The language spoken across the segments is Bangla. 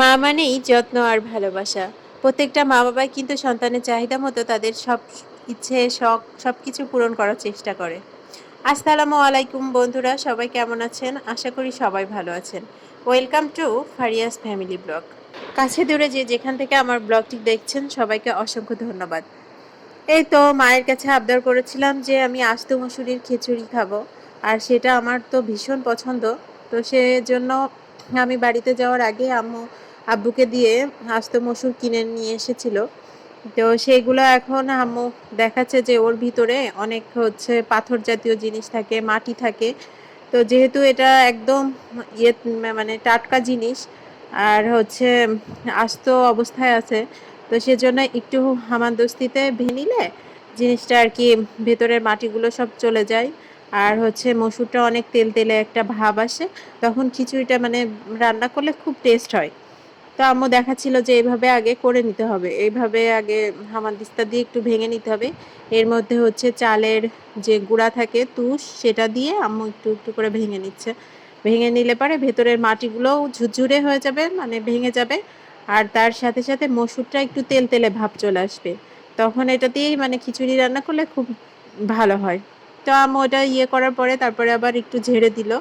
মা মানেই যত্ন আর ভালোবাসা। প্রত্যেকটা মা বাবাই কিন্তু সন্তানের চাহিদা মতো তাদের সব ইচ্ছে, শখ সব কিছু পূরণ করার চেষ্টা করে। আসসালামু আলাইকুম বন্ধুরা, সবাই কেমন আছেন? আশা করি সবাই ভালো আছেন। Welcome to Faria's family blog. কাছে দূরে যে যেখান থেকে আমার ব্লগটি দেখছেন, সবাইকে অসংখ্য ধন্যবাদ। এই তো মায়ের কাছে আবদার করেছিলাম যে আমি আস্ত মসুরির খিচুড়ি খাব। আর সেটা আমার তো ভীষণ পছন্দ। তো সেজন্য আমি বাড়িতে যাওয়ার আগে আম্মু আব্বুকে দিয়ে আস্ত মসুর কিনে নিয়ে এসেছিল। তো সেইগুলো এখন আম্মু দেখাচ্ছে যে ওর ভিতরে অনেক হচ্ছে পাথর জাতীয় জিনিস থাকে, মাটি থাকে। তো যেহেতু এটা একদম ইয়ে মানে টাটকা জিনিস আর হচ্ছে আস্ত অবস্থায় আছে, তো সেজন্য একটু হামানদস্তিতে ভেনিলে জিনিসটা আর কি ভেতরের মাটিগুলো সব চলে যায়। আর হচ্ছে মসুরটা অনেক তেল তেলে একটা ভাব আসে, তখন খিচুড়িটা মানে রান্না করলে খুব টেস্ট হয়। তো আম্মু দেখাচ্ছিল যে এইভাবে আগে করে নিতে হবে, এইভাবে আগে হামানদিস্তা দিয়ে একটু ভেঙে নিতে হবে। এর মধ্যে হচ্ছে চালের যে গুঁড়া থাকে তুষ, সেটা দিয়ে আম্মু একটু একটু করে ভেঙে নিচ্ছে। ভেঙে নিলে পরে ভেতরের মাটিগুলোও ঝুরঝুরে হয়ে যাবে মানে ভেঙে যাবে। আর তার সাথে সাথে মসুরটা একটু তেল তেলে ভাব চলে আসবে। তখন এটা দিয়েই মানে খিচুড়ি রান্না করলে খুব ভালো হয়। তো ওটা ইয়ে করার পরে তারপরে আবার একটু ঝেড়ে দিল।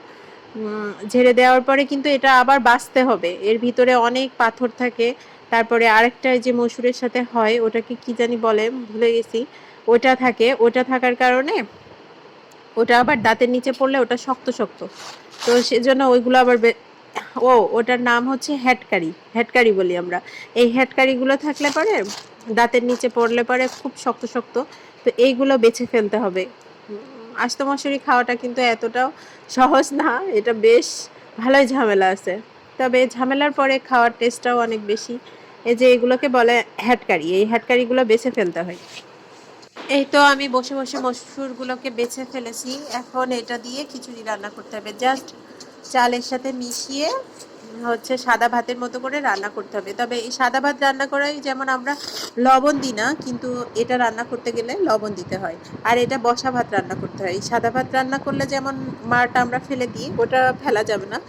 ঝেড়ে দেওয়ার পরে কিন্তু এটা আবার বাছতে হবে। এর ভিতরে অনেক পাথর থাকে। তারপরে আরেকটা যে মসুরের সাথে হয়, ওটাকে কি জানি বলে, ভুলে গেছি। ওটা থাকে। ওটা থাকার কারণে ওটা আবার দাঁতের নিচে পড়লে ওটা শক্ত শক্ত। তো সেজন্য ওইগুলো আবার ও, ওটার নাম হচ্ছে হ্যাটকারি। হ্যাটকারি বলি আমরা। এই হ্যাটকারিগুলো থাকলে পরে দাঁতের নিচে পড়লে পরে খুব শক্ত শক্ত। তো এইগুলো বেছে ফেলতে হবে। আস্ত মশুরি খাওয়াটা কিন্তু এতটাও সহজ না, এটা বেশ ভালোই ঝামেলা আছে। তবে ঝামেলার পরে খাওয়ার টেস্টটাও অনেক বেশি। এই যে এগুলোকে বলে হ্যাটকারি, এই হ্যাটকারিগুলো বেছে ফেলতে হয়। এই তো আমি বসে বসে মসুরগুলোকে বেছে ফেলেছি। এখন এটা দিয়ে খিচুড়ি রান্না করতে হবে। জাস্ট চালের সাথে মিশিয়ে হচ্ছে সাদা ভাতের মতো করে রান্না করতে হবে। তবে এই সাদা ভাত রান্না করাই যেমন আমরা লবণ দিই না, কিন্তু এটা রান্না করতে গেলে লবণ দিতে হয়। আর এটা বসা ভাত রান্না করতে হয়। এই সাদা ভাত রান্না করলে যেমন মারটা আমরা ফেলে দিই, ওটা ফেলা যাবে না।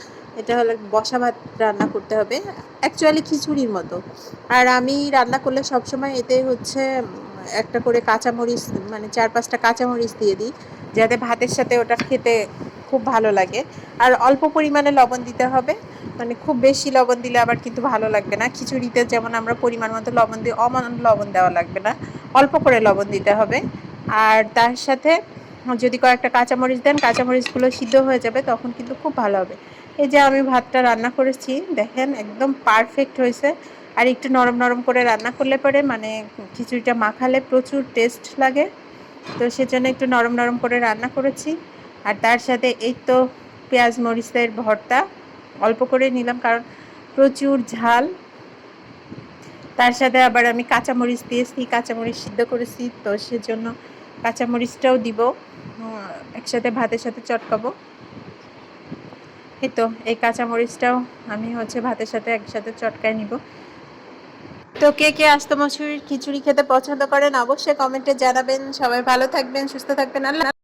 এটা হলো বসা ভাত রান্না করতে হবে। অ্যাকচুয়ালি খিচুড়ির মতো। আর আমি রান্না করলে সবসময় এতে হচ্ছে একটা করে কাঁচামরিচ মানে চার পাঁচটা কাঁচামরিচ দিয়ে দিই, যাতে ভাতের সাথে ওটা খেতে খুব ভালো লাগে। আর অল্প পরিমাণে লবণ দিতে হবে। মানে খুব বেশি লবণ দিলে আবার কিন্তু ভালো লাগবে না। খিচুড়িতে যেমন আমরা পরিমাণ মতো লবণ দিই অমান লবণ দেওয়া লাগবে না। অল্প করে লবণ দিতে হবে। আর তার সাথে যদি কয়েকটা কাঁচামরিচ দেন, কাঁচামরিচগুলো সিদ্ধ হয়ে যাবে, তখন কিন্তু খুব ভালো হবে। এই যে আমি ভাতটা রান্না করেছি, দেখেন একদম পারফেক্ট হয়েছে। আর একটু নরম নরম করে রান্না করলে পরে মানে খিচুড়িটা মাখালে প্রচুর টেস্ট লাগে। তো সেজন্য একটু নরম নরম করে রান্না করেছি। আর তার সাথে এই তো পেঁয়াজ মরিচের ভর্তা। অল্প করে নিলাম, কারণ প্রচুর ঝাল। তার সাথে আবার আমি কাঁচামরিচ দিয়েছি, কাঁচামরিচ সিদ্ধ করেছি, তো সেজন্য কাঁচামরিচটাও দিব। একসাথে ভাতের সাথে চটকাবো। এই তো, এই কাঁচামরিচটাও আমি হচ্ছে ভাতের সাথে একসাথে চটকায় নিব। তো কে কে আস্ত মসুরির খিচুড়ি খেতে পছন্দ করেন অবশ্যই কমেন্টে জানাবেন। সবাই ভালো থাকবেন, সুস্থ থাকবেন। আল্লাহ